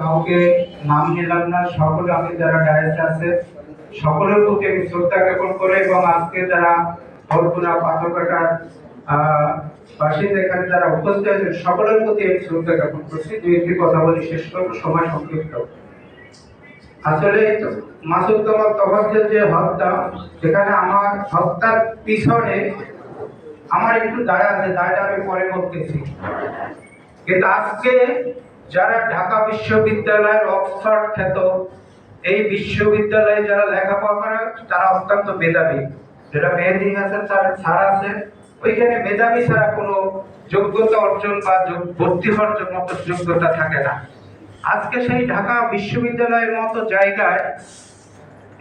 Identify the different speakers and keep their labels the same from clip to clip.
Speaker 1: কাউকে নাম নিলাম না, সকলে আমি যারা ডায়াসে আছে, সকলের প্রতি আমি শ্রদ্ধা জ্ঞাপন করে এবং আজকে যারা বরগুনা পাথরঘাটার এখানে যারা উপস্থিত আছেন, সকলের প্রতি আমি শ্রদ্ধা জ্ঞাপন করছি। দুই একটি কথা বলি, শেষ করব, সময় সংক্ষিপ্ত। আসলে মাসুদ তফাজ্জের যে হত্যা সেখানে আমার হত্যার পিছনে আমার একটু দায় আছে, দায়টা আমি পরে করতেছি। কিন্তু আজকে যারা ঢাকা বিশ্ববিদ্যালয়ের অক্সফোর্ড খ্যাত, এই বিশ্ববিদ্যালয়ে যারা লেখাপড়া করে, তারা অত্যন্ত মেধাবী। যেটা মেহেদি হাসান স্যার স্যার আছে, ওইখানে মেধাবী ছাড়া কোনো যোগ্যতা অর্জন বা ভর্তি হওয়ার জন্য যোগ্যতা থাকে না। আজকে সেই ঢাকা বিশ্ববিদ্যালয়ের মতো জায়গায়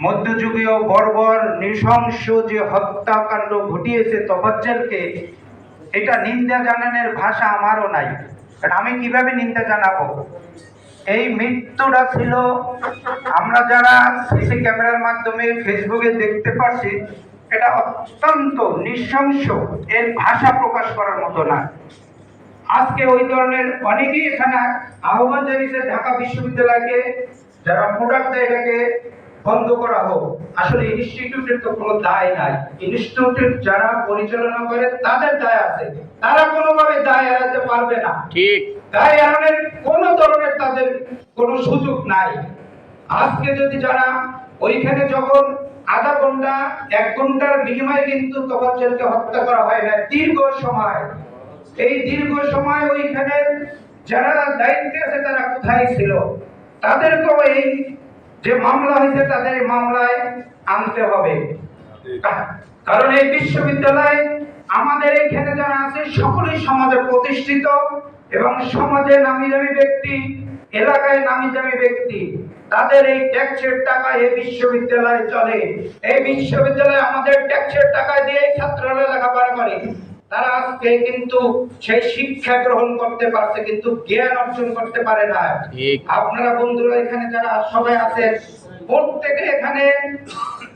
Speaker 1: মধ্যযুগীয় বর্বর, নৃশংস যে হত্যাকাণ্ড ঘটিয়েছে তফাজ্জলকে, এটা নিন্দা জানানোর ভাষা আমারও নাই। আমি কীভাবে নিন্দা জানাব? এই মৃত্যুটা ছিল, আমরা যারা সিসি ক্যামেরার মাধ্যমে ফেসবুকে দেখতে পাচ্ছি এটা অত্যন্ত নৃশংস। এর ভাষা প্রকাশ করার মতো না। আজকে ওই ধরনের অনেকেই এখানে আহ্বান জানিয়েছে, ঢাকা বিশ্ববিদ্যালয়কে, যারা প্রোডাক্ট এটাকে বন্ধ করা হোক। আসলে ইনস্টিটিউটের তো কোনো দায় নাই। ইনস্টিটিউটের যারা পরিচালনা করে তাদের দায় আছে। তারা কোনোভাবে দায় এড়াতে পারবে না।
Speaker 2: ঠিক।
Speaker 1: দায় এড়ানোর কোনো ধরনের তাদের কোনো সুযোগ নাই। আজকে যদি যারা ওইখানে যখন আধা ঘণ্টা এক ঘণ্টার বিনিময়ে কিন্তু তফাজ্জলকে হত্যা করা হয় না দীর্ঘ সময়। এই দীর্ঘ সময় ওইখানে যারা দায়িত্বে আছে তারা কোথায় ছিল? তাদেরকেও এই যে মামলা হয়েছে তাদের মামলায় আনতে হবে। কারণ এই বিশ্ববিদ্যালয় আমাদের এখানে যারা আছে, সকলেই সমাজে প্রতিষ্ঠিত এবং সমাজে নামি দামি ব্যক্তি, এলাকায় নামি দামি ব্যক্তি। তাদের এই ট্যাক্সের টাকা এই বিশ্ববিদ্যালয়ে চলে। এই বিশ্ববিদ্যালয়ে আমাদের ট্যাক্সের টাকা দিয়ে ছাত্ররা লেখাপড়া করে। তারা আজকে কিন্তু সেই শিক্ষা গ্রহণ করতে পারছে কিন্তু জ্ঞান অর্জন করতে পারে না। আপনারা বন্ধুরা এখানে যারা সবাই আছেন প্রত্যেকে এখানে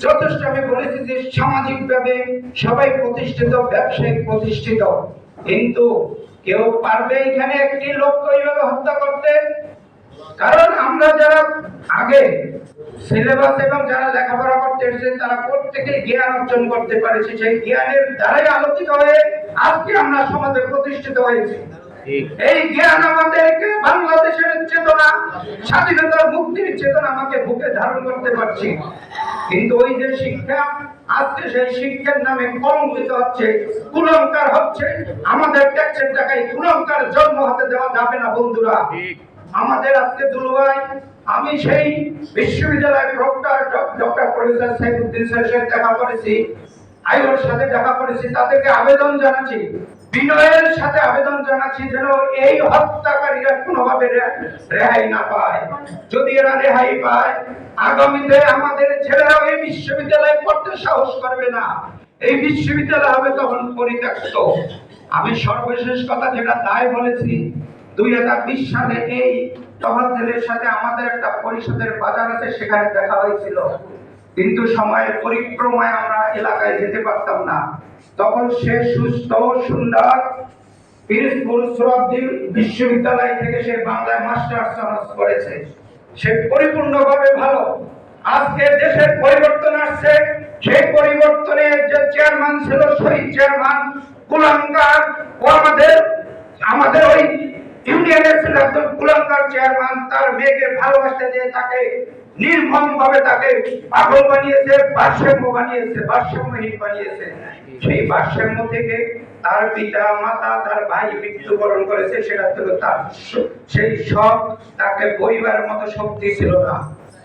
Speaker 1: যথেষ্ট আমি বলেছি যে সামাজিক ভাবে সবাই প্রতিষ্ঠিত ব্যবসায়িক প্রতিষ্ঠিত। কিন্তু কেউ পারবে এখানে একটি লোককে এইভাবে হত্যা করতে? কারণ আমরা যারা আগে সিলেবাস এবং যারা লেখাপড়া করতে এসেছে তারা প্রত্যেকে জ্ঞান অর্জন করতে পারেছে। সেই জ্ঞানের দ্বারাই আলোকিত হয়ে আজকে আমরা সমাজে প্রতিষ্ঠিত হয়েছি। এই জ্ঞান আমাদেরকে বাংলাদেশের চেতনা স্বাধীনতার মুক্তির চেতনা আমাকে বুকে ধারণ করতে পারছি। কিন্তু ওই যে শিক্ষা আজকে সেই শিক্ষার নামে কলঙ্কিত হচ্ছে কুলঙ্কার হচ্ছে। আমাদের ট্যাক্সের টাকায় কুলঙ্কার জন্ম হতে দেওয়া যাবে না বন্ধুরা। আমাদের আজকে দুলুভাই, আমি সেই বিশ্ববিদ্যালয়ের ডক্টর ডক্টর প্রফেসর সাইফুদ্দিন সাথে দেখা করেছি, আইওর সাথে দেখা করেছি, তাদেরকে আবেদন জানাচ্ছি, বিনয়ের সাথে আবেদন জানাচ্ছি যেন এই হত্যাকারীরা কোনোভাবে রেহাই না পায়। যদি এরা রেহাই পায়, আগামীতে আমাদের ছেলেরাও এই বিশ্ববিদ্যালয়ে পড়তে সাহস করবে না। এই বিশ্ববিদ্যালয় হবে তখন পরিত্যক্ত। আমি সর্বশেষ কথা যেটা তাই বলেছি দুই হাজার বিশ সালে এই তহসিলের সাথে আমাদের একটা পরিষদের বাজার আছে, সেখানে দেখা হয়েছিল। কিন্তু সময়ের পরিক্রমায় আমরা এলাকায় যেতে পারতাম না। তখন সে সুস্থ সুন্দর বিশ্ববিদ্যালয় থেকে সে বাংলায় মাস্টার্স অনার্স করেছে। সে পরিপূর্ণভাবে ভালো। আজকে দেশের পরিবর্তন আসছে। সেই পরিবর্তনের যে চেয়ারম্যান ছিল শহীদ চেয়ারম্যান ও আমাদের ইউনিয়নের চেয়ারম্যান তার মেয়েকে ভালোবাসতে দিয়ে তাকে নির্মম ভাবে তাকে পাগল বানিয়েছে বানিয়েছে বানিয়েছে। সেই ভারসাম্য থেকে তার পিতা, মাতা, তার ভাই মৃত্যুবরণ করেছে, সেটা ছিল তার সেই সব তাকে বইবার মতো শক্তি ছিল না।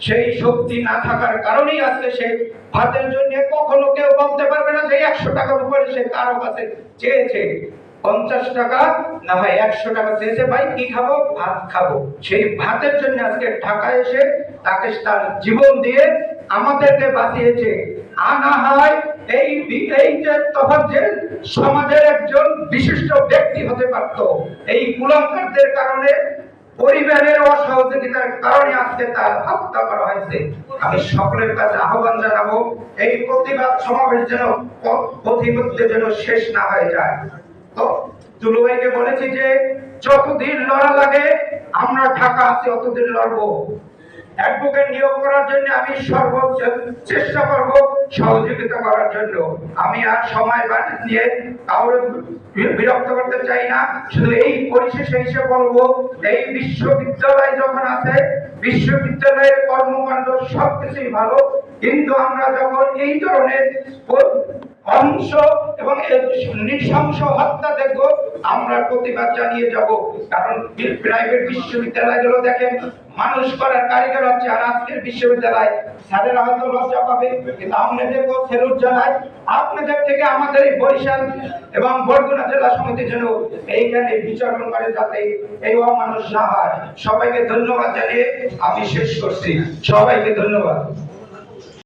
Speaker 1: সেই শক্তি না থাকার কারণেই আজকে সে ভাতের জন্য কখনো কেউ বলতে পারবে না যে একশো টাকার উপরে সে কারও কাছে চেয়েছে। পঞ্চাশ টাকা, না ভাই, একশো টাকা চেয়েছে, ভাই, কি খাব? ভাত খাব। সেই ভাতের জন্য আজকে ঢাকা এসে তাকে তার জীবন দিয়ে আমাদেরকে বাঁচিয়েছে। আনা হয় এই এই যে তফাৎ যে সমাজের একজন বিশিষ্ট ব্যক্তি হতে পারত, এই কুলঙ্কারদের কারণে, পরিবারের অসহযোগিতার কারণে আজকে তার হত্যা করা হয়েছে। আমি সকলের কাছে আহ্বান জানাব, এই প্রতিবাদ সমাবেশ যেন পথিমধ্যে যেন শেষ না হয়ে যায়। তো দুলুভাইকে বলেছি যে, যতদিন লড়া লাগে, আমরা ঢাকা আছি, অতদিন লড়বো। অ্যাডভোকেট নিয়োগ করার জন্য আমি সর্ব চেষ্টা করব সহযোগিতা করার জন্য। আমি আর সময় বাদ নিয়ে কাউরে বিরক্ত করতে চাই না। শুধু এই পরিশেষে এসে বলব, এই বিশ্ববিদ্যালয় যখন আছে, বিশ্ববিদ্যালয়ের কর্মকাণ্ড সবকিছুই ভালো। কিন্তু আমরা যখন এই ধরনের অংশ এবং নৃশংস হত্যা দেখব আমরা প্রতিবাদ জানিয়ে যাব। কারণ প্রাইভেট বিশ্ববিদ্যালয়গুলো দেখেন, মানুষ করার কারিগর হচ্ছে আর আজকের বিশ্ববিদ্যালয়। স্যারেরা হয়তো লজ্জা পাবে, কিন্তু আপনাদেরকেও সেলুট জানাই আপনাদের থেকে আমাদের এই বরিশাল এবং বরগুনা জেলা সমিতির জন্য এইখানে বিচরণ করে যাতে এই অমানুষ না হয় সবাইকে ধন্যবাদ জানিয়ে আমি শেষ করছি। সবাইকে ধন্যবাদ।